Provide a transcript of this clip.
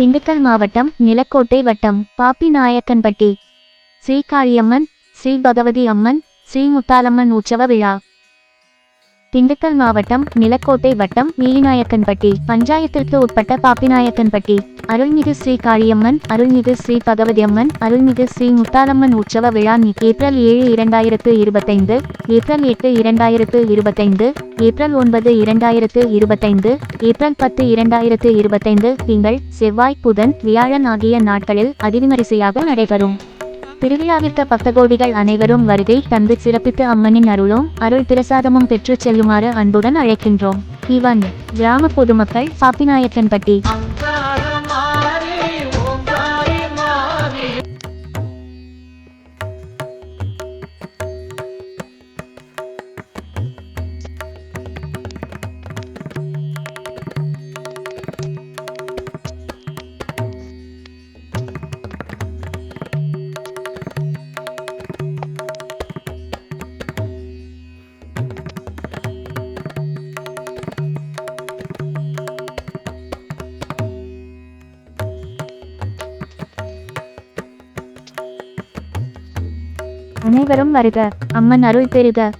திண்டுக்கல் மாவட்டம் நிலக்கோட்டை வட்டம் பாப்பிநாயக்கன்பட்டி நாயக்கன்பட்டி. காளியம்மன் ஸ்ரீ பகவதி அம்மன் ஸ்ரீ முத்தாலம்மன் உற்சவ விழா. திண்டுக்கல் மாவட்டம் நிலக்கோட்டை வட்டம் மீலிநாயக்கன்பட்டி பஞ்சாயத்திற்கு உட்பட்ட பாப்பிநாயக்கன்பட்டி அருள்மிகு ஸ்ரீ காளியம்மன் அருள்மிகு ஸ்ரீ பகவதி அம்மன் அருள்மிகு ஸ்ரீ முத்தாலம்மன் உற்சவ விழா ஏப்ரல் ஏழு இரண்டாயிரத்து இருபத்தைந்து ஏப்ரல் எட்டு இரண்டாயிரத்து இருபத்தைந்து ஏப்ரல் ஒன்பது இரண்டாயிரத்து இருபத்தைந்து ஏப்ரல் பத்து இரண்டாயிரத்து இருபத்தைந்து திங்கள் செவ்வாய் புதன் வியாழன் ஆகிய நாட்களில் அதிவிமரிசையாக நடைபெறும். திருவிழாவிற்கு பக்தகோடிகள் அனைவரும் வருகை தந்து சிறப்பித்து அம்மனின் அருளும் அருள் பிரசாதமும் பெற்றுச் செல்லுமாறு அன்புடன் அழைக்கின்றோம். இவன் கிராம பொதுமக்கள் பாப்பிநாயக்கன்பட்டி அனைவரும் வருக. அம்மன் அருள் பெறுக.